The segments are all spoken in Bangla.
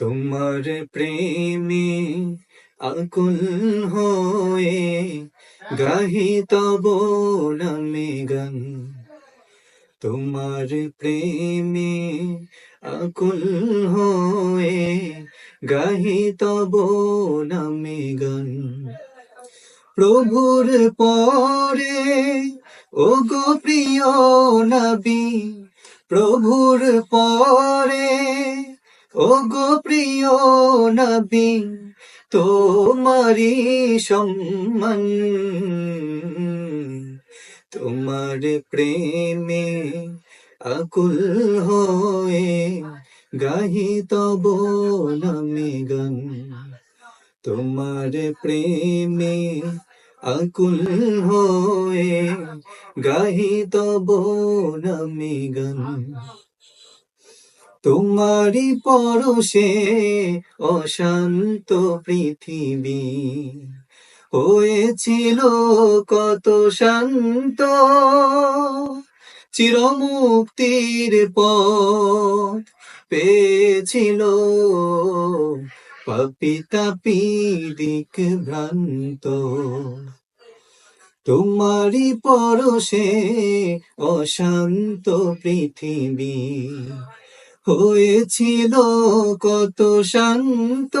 তোমার প্রেমে আকুল হয়ে গাহি তব নামে গান। তোমার প্রেমে আকুল হয়ে গাহি তব নামে গান। প্রভুর পরে ও গো প্রিয় নবী, প্রভুর পরে ও গো প্রিয় নবী তোমারি সম্মান। তোমার প্রেমে আকুল হয়ে গাহি তব নামে গান তোমার প্রেমে আকুল হয়ে গাহি তব নামে গান তোমারি পরশে অশান্ত পৃথিবী হয়েছিল কত শান্ত। চিরমুক্তির পথ পেয়েছিল পাপিতা পিদিক ভ্রান্ত। তোমারি পরশে অশান্ত পৃথিবী হয়েছিল কত শান্ত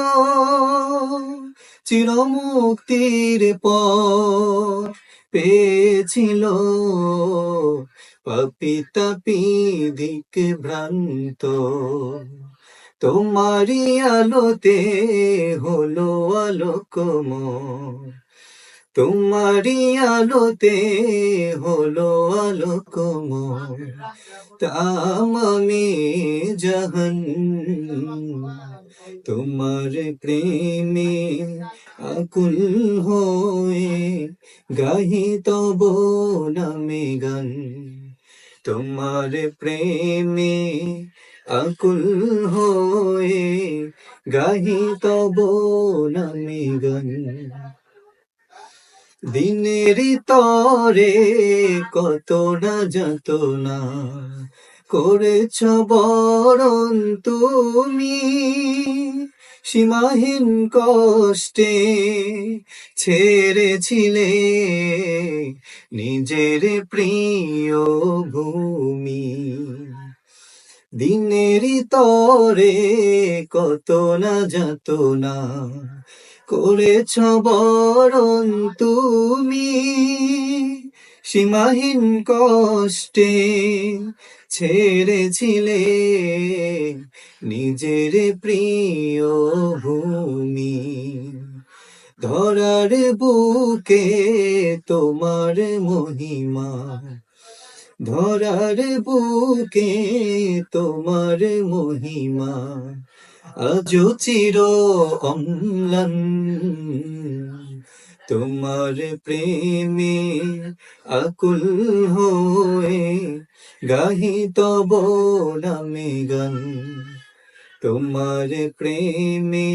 চিরমুক্তির পর পেয়েছিল পাপিতা পিদিক ভ্রান্ত। তোমারি আলোতে হলো আলোকময় তোমারি আলোতে হলো আলোকময় তামামে জাহান। তোমার প্রেমে আকুল হয়ে গাহি তব নামে গান। তোমার প্রেমে আকুল হয়ে গাহি তব নামে গান। দিনের তরে কত না যত না করেছ বরণ তুমি। সীমাহীন কষ্টে ছেড়েছিলে নিজের প্রিয় ভূমি। দিনের তরে কত না যত না করেছ বরণ তুমি। সীমাহীন কষ্টে ছেড়েছিলে নিজের প্রিয় ভূমি। ধরার বুকে তোমার মহিমা ধরার বুকে তোমার মহিমা আজ চির অম্লান। তোমার প্রেমে আকুল হয়ে গাহি তব নামে গান। তোমার প্রেমে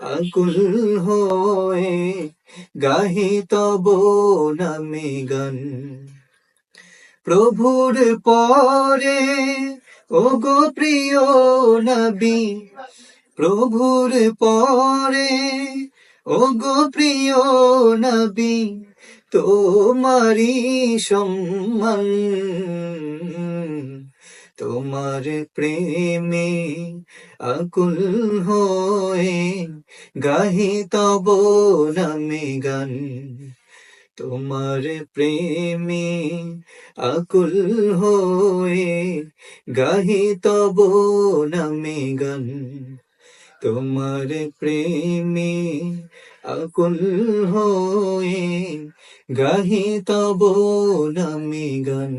আকুল হয়ে গাহি তব নামে গান। প্রভুর পরে ও গো প্রিয় নবী, প্রভুর পরে ও গো প্রিয় নবী তোমারি সম্মান, তোমার প্রেমে আকুল হয়ে গাহি তব নামে গান। তোমার প্রেমে আকুল হয়ে গাহি তব নামে গান। তোমার প্রেমে আকুল হয়ে গাহি তব নামে গান।